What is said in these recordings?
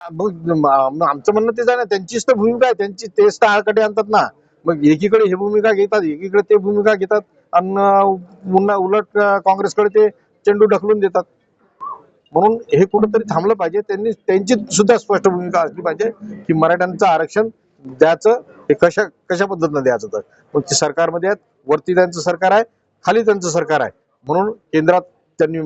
मग आमचं म्हणणं तेच आहे ना त्यांचीच तर भूमिका आहे त्यांची तेच तर आळकडे आणतात ना. मग एकीकडे हे भूमिका घेतात एकीकडे ते भूमिका घेतात आणि पुन्हा उलट काँग्रेसकडे ते चेंडू ढकलून देतात. म्हणून हे कुठंतरी थांबलं पाहिजे त्यांनी त्यांची सुद्धा स्पष्ट भूमिका असली पाहिजे की मराठ्यांचं आरक्षण द्यायचं हे कशा कशा पद्धतीनं द्यायचं तर? मग ते सरकारमध्ये आहेत वरती त्यांचं सरकार आहे खाली त्यांचं सरकार आहे. म्हणून केंद्रात त्यांनी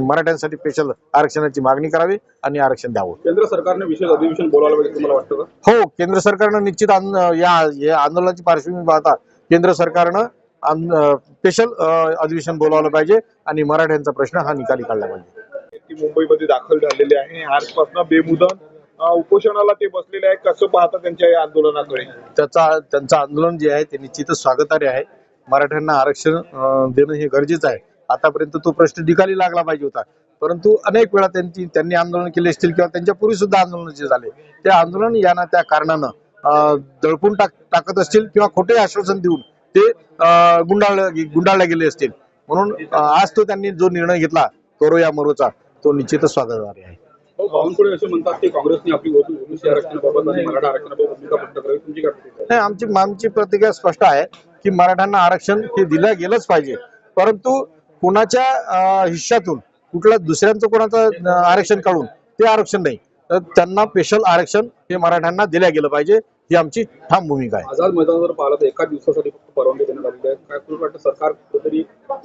मराठ्यांसाठी स्पेशल आरक्षणाची मागणी करावी आणि आरक्षण द्यावं. केंद्र सरकारने विशेष अधिवेशन बोलावलं पाहिजे तुम्हाला वाटतं का? हो केंद्र सरकारनं निश्चित या या आंदोलनाची पार्श्वभूमी पाहता केंद्र सरकारनं स्पेशल अधिवेशन बोलावलं पाहिजे आणि मराठ्यांचा प्रश्न हा निकाली काढला पाहिजे. मुंबईमध्ये दाखल झालेले आहे. आजपासून बेमुदत उपोषणाला ते बसलेले आहे कसं पाहता त्यांच्या या आंदोलनाकडे? त्याचा त्यांचं आंदोलन जे आहे ते निश्चितच स्वागतार्ह आहे. मराठ्यांना आरक्षण देणं हे गरजेचं आहे. आतापर्यंत तो प्रश्न निकाली लागला पाहिजे होता. परंतु अनेक वेळा त्यांची त्यांनी आंदोलन केले असतील किंवा त्यांच्या पूर्वी सुद्धा आंदोलन जे झाले ते आंदोलन या ना त्या कारणानं अं, दडपून टाक टाकत असतील किंवा खोटे आश्वासन देऊन ते गुंडाळ गुंडाळले गेले असतील. म्हणून आज तो त्यांनी जो निर्णय घेतला करो या मरोचा तो निश्चितच स्वागतार्ह आहे. हो, बावनकुळे असे म्हणतात की काँग्रेसने आपली ओबीसी आरक्षणाबाबत आणि मराठा आरक्षणाबाबत भूमिका स्पष्ट करावी. तुमची काय प्रतिक्रिया आहे? नाही आमची आमची प्रतिक्रिया स्पष्ट आहे की मराठ्यांना आरक्षण हे दिलं गेलंच पाहिजे. परंतु कुणाच्या अं, हिश्श्यातून कुठल्या दुसऱ्यांचं कोणाचं आरक्षण काढून ते आरक्षण नाही. तर त्यांना स्पेशल आरक्षण हे मराठ्यांना दिलं गेलं पाहिजे. ही आमची ठाम भूमिका आहे. आझाद मैदान जर पाहिलं तर एका दिवसासाठी फक्त परवानगी देण्यात आलेली आहे. काय तुम्हाला वाटतं? सरकार कुठेतरी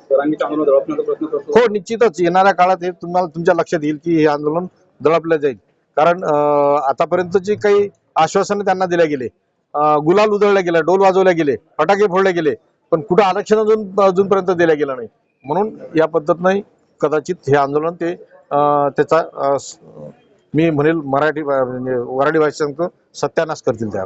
सरांगीच्या आंदोलन दळपण्याचा प्रयत्न करतो? हो निश्चितच. येणाऱ्या काळात हे तुम्हाला तुमच्या लक्षात येईल की हे आंदोलन दळपलं जाईल. कारण आतापर्यंत जी काही आश्वासनं त्यांना दिल्या गेले गुलाल उधळले गेले डोल वाजवले गेले फटाके फोडले गेले पण कुठं आरक्षण अजून अजूनपर्यंत दिलं गेलं नाही. म्हणून या पद्धतीनं कदाचित हे आंदोलन ते त्याचा मी म्हणेल मराठी भा- म्हणजे वराडी भाषांचं सत्यानाश करतील त्या.